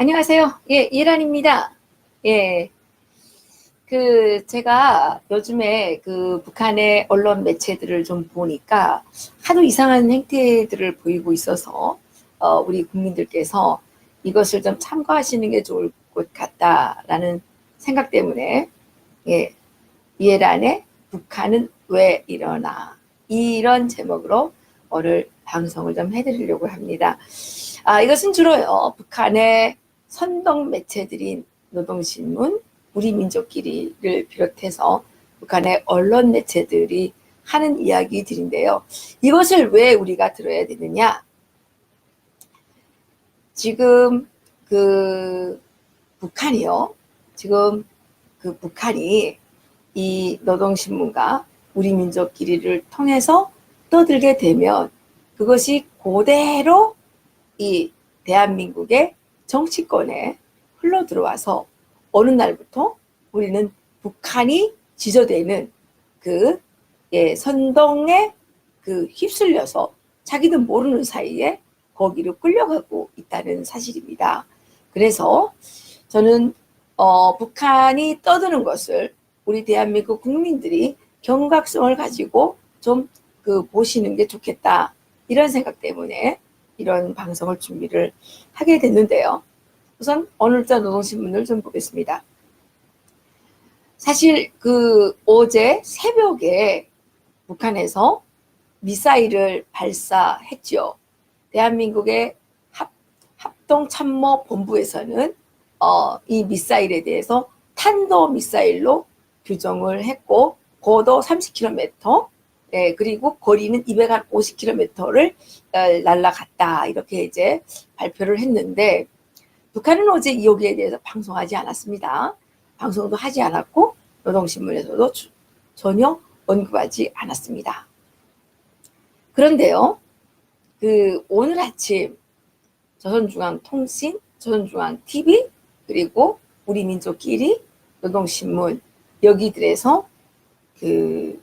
안녕하세요. 예, 이란입니다. 예. 그, 제가 요즘에 그 북한의 언론 매체들을 좀 보니까 하도 이상한 행태들을 보이고 있어서, 어, 우리 국민들께서 이것을 좀 참고하시는 게 좋을 것 같다라는 생각 때문에, 예, 이해란의 북한은 왜 일어나? 이런 제목으로 오늘 방송을 좀 해드리려고 합니다. 아, 이것은 주로요, 북한의 선동 매체들인 노동신문, 우리 민족끼리를 비롯해서 북한의 언론 매체들이 하는 이야기들인데요. 이것을 왜 우리가 들어야 되느냐? 지금 그 북한이요. 지금 그 북한이 이 노동신문과 우리 민족끼리를 통해서 떠들게 되면 그것이 그대로 이 대한민국의 정치권에 흘러 들어와서 어느 날부터 우리는 북한이 지저되는 그 예, 선동에 그 휩쓸려서 자기도 모르는 사이에 거기로 끌려가고 있다는 사실입니다. 그래서 저는 어, 북한이 떠드는 것을 우리 대한민국 국민들이 경각성을 가지고 좀 그 보시는 게 좋겠다 이런 생각 때문에 이런 방송을 준비를 하게 됐는데요. 우선 오늘자 노동신문을 좀 보겠습니다. 사실 그 어제 새벽에 북한에서 미사일을 발사했죠. 대한민국의 합, 합동참모본부에서는 어, 이 미사일에 대해서 탄도 미사일로 규정을 했고 고도 30km, 예, 그리고 거리는 250km를 어, 날라갔다 이렇게 이제 발표를 했는데 북한은 어제 여기에 대해서 방송하지 않았습니다. 방송도 하지 않았고 노동신문에서도 주, 전혀 언급하지 않았습니다. 그런데요, 그 오늘 아침 조선중앙통신, 조선중앙TV 그리고 우리 민족끼리 노동신문 여기들에서 그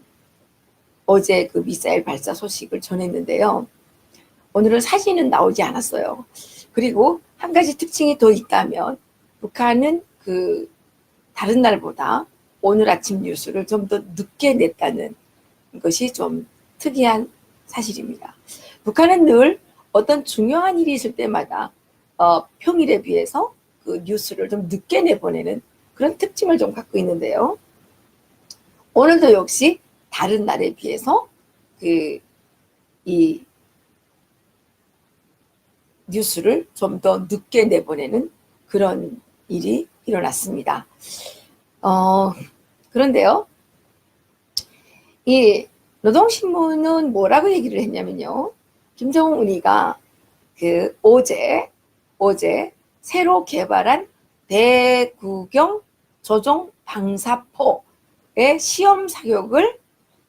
어제 그 미사일 발사 소식을 전했는데요. 오늘은 사진은 나오지 않았어요. 그리고 한 가지 특징이 더 있다면 북한은 그 다른 날보다 오늘 아침 뉴스를 좀 더 늦게 냈다는 것이 좀 특이한 사실입니다. 북한은 늘 어떤 중요한 일이 있을 때마다 어, 평일에 비해서 그 뉴스를 좀 늦게 내보내는 그런 특징을 좀 갖고 있는데요. 오늘도 역시 다른 날에 비해서 그 이 뉴스를 좀 더 늦게 내보내는 그런 일이 일어났습니다. 어, 그런데요, 이 노동신문은 뭐라고 얘기를 했냐면요. 김정은이가 그 어제, 어제 새로 개발한 대구경 조종 방사포의 시험 사격을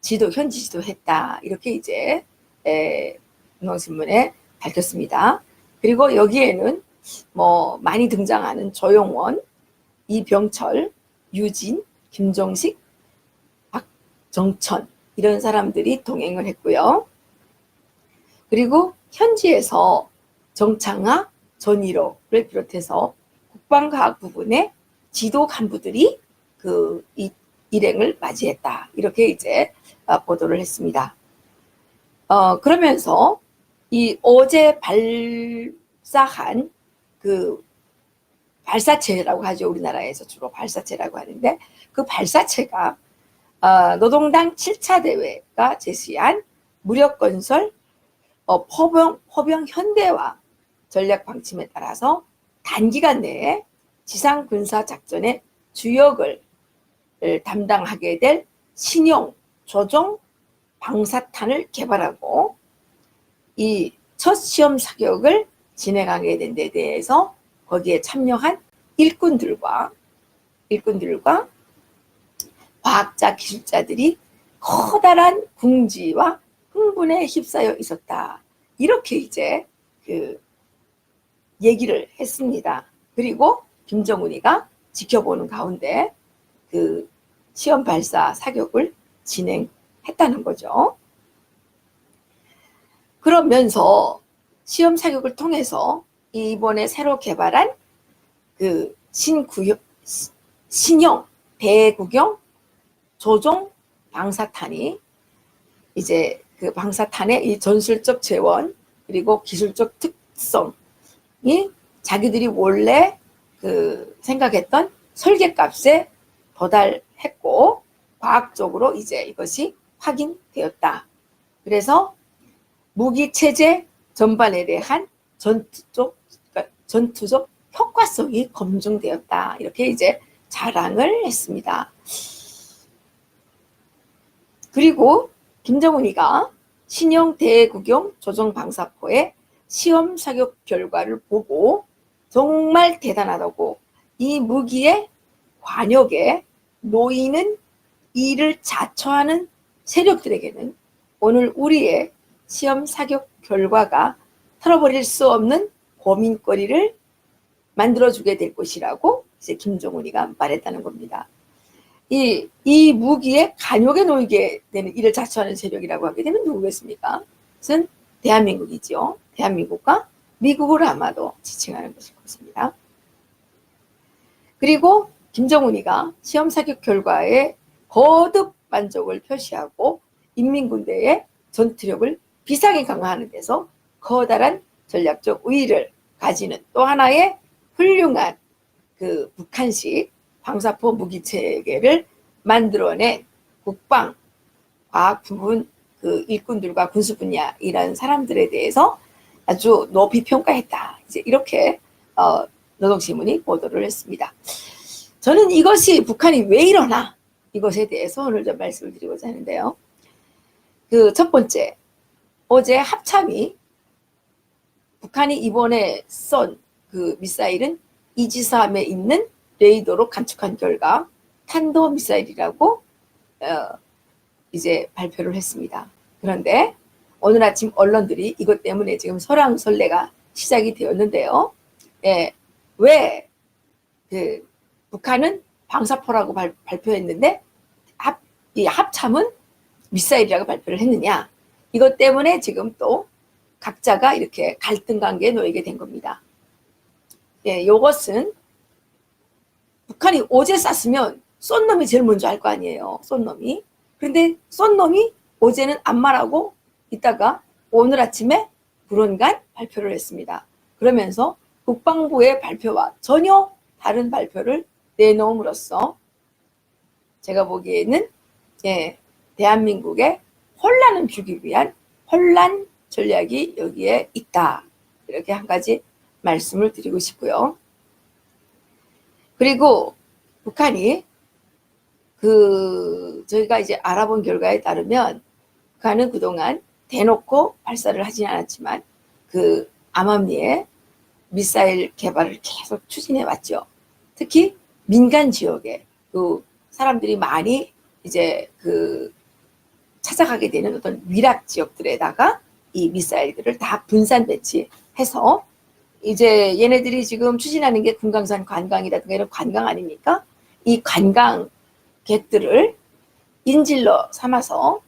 지도, 현지 지도했다. 이렇게 이제, 에, 노동신문에 밝혔습니다. 그리고 여기에는 뭐 많이 등장하는 조용원, 이병철, 유진, 김종식, 박정천 이런 사람들이 동행을 했고요. 그리고 현지에서 정창하, 전일호를 비롯해서 국방과학 부분의 지도 간부들이 그 일행을 맞이했다. 이렇게 이제 어, 보도를 했습니다. 어, 그러면서 이 어제 발사한 그 발사체라고 하죠. 우리나라에서 주로 발사체라고 하는데 그 발사체가 어, 노동당 7차 대회가 제시한 무력 건설 어, 포병, 포병 현대화 전략 방침에 따라서 단기간 내에 지상 군사 작전의 주역을 담당하게 될 신형 조종 방사탄을 개발하고 이 첫 시험 사격을 진행하게 된 데 대해서 거기에 참여한 일꾼들과 일꾼들과 과학자 기술자들이 커다란 궁지와 흥분에 휩싸여 있었다. 이렇게 이제 그 얘기를 했습니다. 그리고 김정은이가 지켜보는 가운데 그 시험 발사 사격을 진행했다는 거죠. 그러면서 시험 사격을 통해서 이번에 새로 개발한 그 신구형 신형 대구경 조종 방사탄이 이제 그 방사탄의 이 전술적 재원 그리고 기술적 특성이 자기들이 원래 그 생각했던 설계값에 도달했고 과학적으로 이제 이것이 확인되었다. 그래서 무기 체제 전반에 대한 전투적 그러니까 전투적 효과성이 검증되었다. 이렇게 이제 자랑을 했습니다. 그리고 김정은이가 신형 대구경 조정 방사포의 시험 사격 결과를 보고 정말 대단하다고 이 무기의 관역에 놓이는 이를 자처하는 세력들에게는 오늘 우리의 시험 사격 결과가 털어버릴 수 없는 고민거리를 만들어주게 될 것이라고 이제 김정은이가 말했다는 겁니다. 이, 이 무기에 간욕에 놓이게 되는 이를 자처하는 세력이라고 하게 되면 누구겠습니까? 그것은 대한민국이죠. 대한민국과 미국을 아마도 지칭하는 것일 것입니다. 그리고 김정은이가 시험 사격 결과에 거듭 만족을 표시하고 인민군대의 전투력을 비상에 강화하는 데서 커다란 전략적 우위를 가지는 또 하나의 훌륭한 그 북한식 방사포 무기 체계를 만들어낸 국방 과학 부분 그 일꾼들과 군수 분야 이런 사람들에 대해서 아주 높이 평가했다. 이제 이렇게 어, 노동신문이 보도를 했습니다. 저는 이것이 북한이 왜 이러나 이것에 대해서 오늘 좀 말씀을 드리고자 하는데요. 그 첫 번째 어제 합참이 북한이 이번에 쏜 그 미사일은 이지삼에 있는 레이더로 관측한 결과 탄도 미사일이라고 어, 이제 발표를 했습니다. 그런데 오늘 아침 언론들이 이것 때문에 지금 설왕설래가 시작이 되었는데요. 예, 왜 그 북한은 방사포라고 발, 발표했는데 합, 이 합참은 미사일이라고 발표를 했느냐? 이것 때문에 지금 또 각자가 이렇게 갈등 관계에 놓이게 된 겁니다. 예, 요것은 북한이 어제 쐈으면 쏜 놈이 제일 먼저 할 거 아니에요. 쏜 놈이. 그런데 쏜 놈이 어제는 안 말하고 있다가 오늘 아침에 불원간 발표를 했습니다. 그러면서 국방부의 발표와 전혀 다른 발표를 내놓음으로써 제가 보기에는 예, 대한민국의 혼란을 주기 위한 혼란 전략이 여기에 있다. 이렇게 한 가지 말씀을 드리고 싶고요. 그리고 북한이 그 저희가 이제 알아본 결과에 따르면 북한은 그동안 대놓고 발사를 하진 않았지만 그 암암리에 미사일 개발을 계속 추진해 왔죠. 특히 민간 지역에 그 사람들이 많이 이제 그 찾아가게 되는 어떤 위락 지역들에다가 이 미사일들을 다 분산 배치해서 이제 얘네들이 지금 추진하는 게 금강산 관광이라든가 이런 관광 아닙니까? 이 관광객들을 인질로 삼아서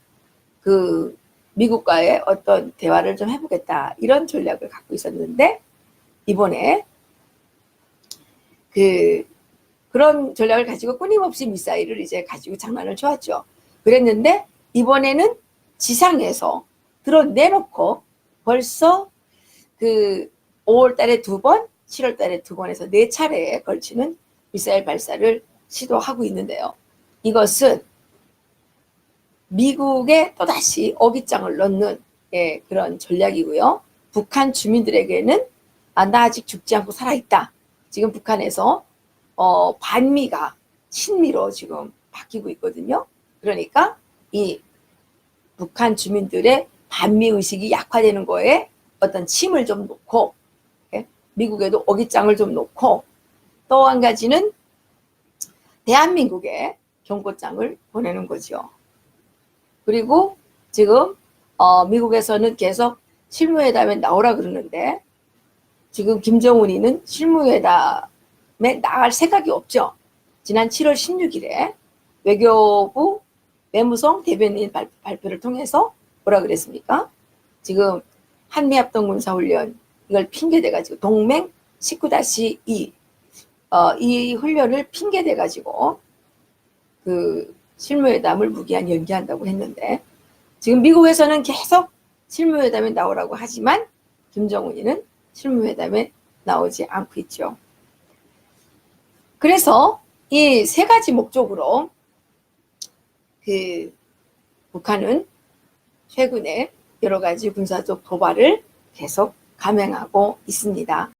그 미국과의 어떤 대화를 좀 해보겠다 이런 전략을 갖고 있었는데 이번에 그 그런 전략을 가지고 끊임없이 미사일을 이제 가지고 장난을 쳐왔죠. 그랬는데 이번에는 지상에서 드러내놓고 벌써 그 5월 달에 두 번, 7월 달에 두 번에서 네 차례에 걸치는 미사일 발사를 시도하고 있는데요. 이것은 미국에 또다시 어깃장을 넣는 예, 그런 전략이고요. 북한 주민들에게는 아, 나 아직 죽지 않고 살아있다. 지금 북한에서 어, 반미가 친미로 지금 바뀌고 있거든요. 그러니까 이 북한 주민들의 반미 의식이 약화되는 거에 어떤 침을 좀 놓고 예? 미국에도 어깃장을 좀 놓고 또 한 가지는 대한민국에 경고장을 보내는 거죠. 그리고 지금 어, 미국에서는 계속 실무회담에 나오라 그러는데 지금 김정은이는 실무회담에 나갈 생각이 없죠. 지난 7월 16일에 외교부 외무성 대변인 발, 발표를 통해서 뭐라 그랬습니까? 지금 한미합동군사훈련 이걸 핑계대가지고 동맹 19-2 어, 이 훈련을 핑계 대 가지고 그 실무회담을 무기한 연기한다고 했는데 지금 미국에서는 계속 실무회담에 나오라고 하지만 김정은이는 실무회담에 나오지 않고 있죠. 그래서 이 세 가지 목적으로 그 북한은 최근에 여러 가지 군사적 도발을 계속 감행하고 있습니다.